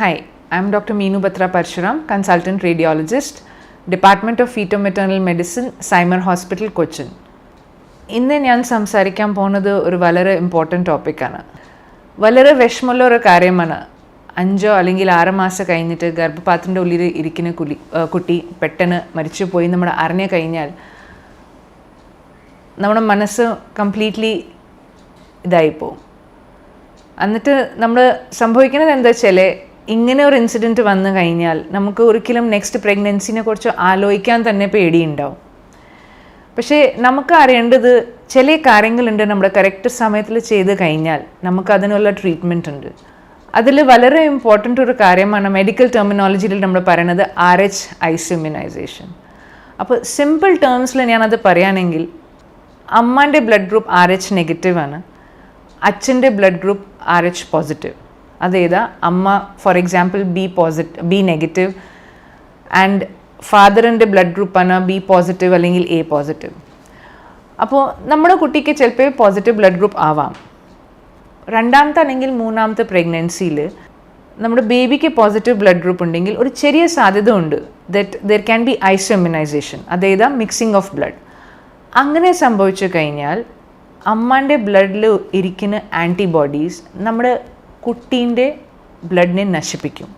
Hi, I'm doctor Meenu Batra Parshuram, consultant radiologist Department of feto maternal medicine Cimar hospital Cochin ഇന്ന് ഞാൻ സംസാരിക്കാൻ പോകുന്നത് ഒരു വളരെ ഇമ്പോർട്ടന്റ് ടോപ്പിക്കാണ് വളരെ വിഷമമുള്ള ഒരു കാര്യമാണ്. അഞ്ചോ അല്ലെങ്കിൽ ആറ് മാസം കഴിഞ്ഞിട്ട് ഗർഭപാത്രത്തിന്റെ ഉള്ളിൽ ഇരിക്കുന്ന കുലി കുട്ടി പെട്ടെന്ന് മരിച്ചു പോയി നമ്മൾ അറിഞ്ഞു കഴിഞ്ഞാൽ നമ്മുടെ മനസ്സ് കംപ്ലീറ്റ്ലി ഇതായിപ്പോവും. എന്നിട്ട് നമ്മൾ സംഭവിക്കുന്നത് എന്താ വെച്ചാൽ ഇങ്ങനെ ഒരു ഇൻസിഡന്റ് വന്നു കഴിഞ്ഞാൽ നമുക്ക് ഒരിക്കലും നെക്സ്റ്റ് പ്രഗ്നൻസിനെ കുറിച്ച് ആലോചിക്കാൻ തന്നെ പേടിയുണ്ടാവും. പക്ഷേ നമുക്ക് അറിയേണ്ടത് ചില കാര്യങ്ങളുണ്ട് നമ്മുടെ കറക്റ്റ് സമയത്തിൽ ചെയ്ത് കഴിഞ്ഞാൽ നമുക്ക് അതിനുള്ള ട്രീറ്റ്മെന്റ് ഉണ്ട്. അതിൽ വളരെ ഇമ്പോർട്ടന്റ് ഒരു കാര്യമാണ് മെഡിക്കൽ ടെർമിനോളജിയിൽ നമ്മൾ പറയുന്നത് ആർ എച്ച് ഐസ്യൂമിനൈസേഷൻ അപ്പോൾ സിമ്പിൾ ടേംസിൽ ഞാനത് പറയുകയാണെങ്കിൽ അമ്മാന്റെ blood group R H negative ആണ്. അച്ഛന്റെ blood group R H positive അതേതാ? അമ്മ for example B positive B negative and ഫാദറിന്റെ blood ഗ്രൂപ്പാണ് ബി പോസിറ്റീവ് അല്ലെങ്കിൽ എ പോസിറ്റീവ് അപ്പോൾ നമ്മുടെ കുട്ടിക്ക് ചിലപ്പോൾ പോസിറ്റീവ് ബ്ലഡ് ഗ്രൂപ്പ് ആവാം. രണ്ടാമത്തെ അല്ലെങ്കിൽ മൂന്നാമത്തെ പ്രഗ്നൻസിയിൽ നമ്മുടെ ബേബിക്ക് പോസിറ്റീവ് ബ്ലഡ് ഗ്രൂപ്പ് ഉണ്ടെങ്കിൽ ഒരു ചെറിയ സാധ്യത ഉണ്ട് that there can be isoimmunisation അതായത് മിക്സിംഗ് ഓഫ് ബ്ലഡ് അങ്ങനെ സംഭവിച്ചു കഴിഞ്ഞാൽ അമ്മാന്റെ ബ്ലഡിൽ ഇരിക്കുന്ന ആന്റിബോഡീസ് നമ്മുടെ കുട്ടീന്റെ ബ്ലഡിനെ നശിപ്പിക്കും.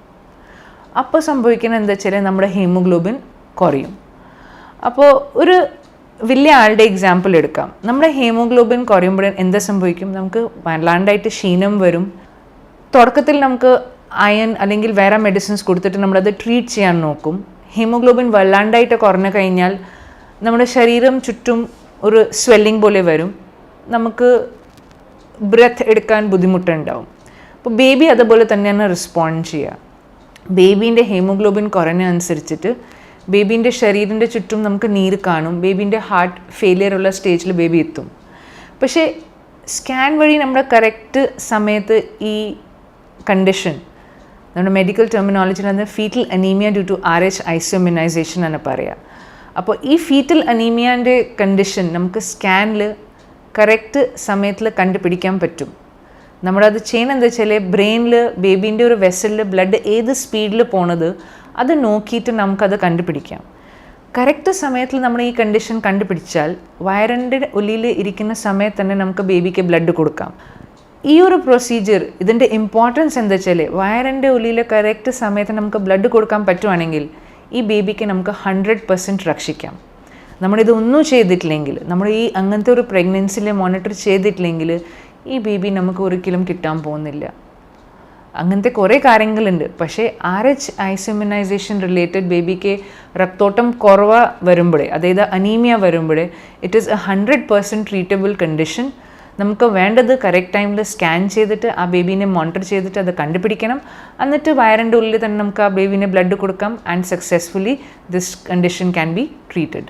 അപ്പോൾ സംഭവിക്കുന്നത് എന്താ വെച്ചാൽ നമ്മുടെ ഹീമോഗ്ലോബിൻ കുറയും. അപ്പോൾ ഒരു വലിയ ആളുടെ എക്സാമ്പിൾ എടുക്കാം. നമ്മുടെ ഹീമോഗ്ലോബിൻ കുറയുമ്പോൾ എന്താ സംഭവിക്കും? നമുക്ക് വല്ലാണ്ടായിട്ട് ക്ഷീണം വരും. തുടക്കത്തിൽ നമുക്ക് അയൺ അല്ലെങ്കിൽ വേറെ മെഡിസിൻസ് കൊടുത്തിട്ട് നമ്മളത് ട്രീറ്റ് ചെയ്യാൻ നോക്കും. ഹീമോഗ്ലോബിൻ വല്ലാണ്ടായിട്ട് കുറഞ്ഞു കഴിഞ്ഞാൽ നമ്മുടെ ശരീരം ചുറ്റും ഒരു സ്വെല്ലിംഗ് പോലെ വരും. നമുക്ക് ബ്രത്ത് എടുക്കാൻ ബുദ്ധിമുട്ടുണ്ടാവും. അപ്പോൾ ബേബി അതുപോലെ തന്നെയാണ് റെസ്പോണ്ട് ചെയ്യുക. ബേബീന്റെ ഹീമോഗ്ലോബിൻ കുറഞ്ഞ അനുസരിച്ചിട്ട് ബേബീന്റെ ശരീരത്തിന്റെ ചുറ്റും നമുക്ക് നീര് കാണും. ബേബീന്റെ ഹാർട്ട് ഫെയിലിയർ ഉള്ള സ്റ്റേജിൽ ബേബി എത്തും. പക്ഷേ സ്കാൻ വഴി നമ്മുടെ കറക്റ്റ് സമയത്ത് ഈ കണ്ടീഷൻ നമ്മുടെ മെഡിക്കൽ ടെർമിനോളജിയിൽ അത് fetal anaemia due to R H isoimmunisation എന്ന് പറയുക. അപ്പോൾ ഈ ഫീറ്റൽ അനീമിയന്റെ കണ്ടീഷൻ നമുക്ക് സ്കാനിൽ കറക്റ്റ് സമയത്തിൽ കണ്ടുപിടിക്കാൻ പറ്റും. നമ്മളത് ചെയ്യണം എന്താ വെച്ചാൽ ബ്രെയിനിൽ ബേബീന്റെ ഒരു വെസലിൽ ബ്ലഡ് ഏത് സ്പീഡിൽ പോണത് അത് നോക്കിയിട്ട് നമുക്കത് കണ്ടുപിടിക്കാം. കറക്റ്റ് സമയത്തിൽ നമ്മൾ ഈ കണ്ടീഷൻ കണ്ടുപിടിച്ചാൽ വയറിന്റെ ഉള്ളിൽ ഇരിക്കുന്ന സമയത്ത് തന്നെ നമുക്ക് ബേബിക്ക് ബ്ലഡ് കൊടുക്കാം. ഈ ഒരു പ്രൊസീജിയർ ഇതിന്റെ ഇമ്പോർട്ടൻസ് എന്താ വെച്ചാൽ വയറിന്റെ ഉള്ളിൽ കറക്റ്റ് സമയത്ത് നമുക്ക് ബ്ലഡ് കൊടുക്കാൻ പറ്റുവാണെങ്കിൽ ഈ ബേബിക്ക് നമുക്ക് ഹൺഡ്രഡ് പെർസെന്റ് രക്ഷിക്കാം. നമ്മളിതൊന്നും ചെയ്തിട്ടില്ലെങ്കിൽ നമ്മൾ ഈ അങ്ങനത്തെ ഒരു പ്രഗ്നൻസിയിൽ മോണിറ്റർ ചെയ്തിട്ടില്ലെങ്കിൽ ഈ ബേബി നമുക്ക് ഒരിക്കലും കിട്ടാൻ പോകുന്നില്ല. അങ്ങനത്തെ കുറേ കാര്യങ്ങളുണ്ട്. പക്ഷേ ആർ എച്ച് ഐസോമിനൈസേഷൻ റിലേറ്റഡ് ബേബിക്ക് രക്തോട്ടം കുറവ് വരുമ്പോഴേ അതായത് അനീമിയ വരുമ്പോഴേ it is a hundred percent treatable condition നമുക്ക് വേണ്ടത് കറക്റ്റ് ടൈമിൽ സ്കാൻ ചെയ്തിട്ട് ആ ബേബീനെ മോണിറ്റർ ചെയ്തിട്ട് അത് കണ്ടുപിടിക്കണം. എന്നിട്ട് വയറിന്റെ ഉള്ളിൽ തന്നെ നമുക്ക് ആ ബേബീനെ ബ്ലഡ് കൊടുക്കാം and successfully this condition can be treated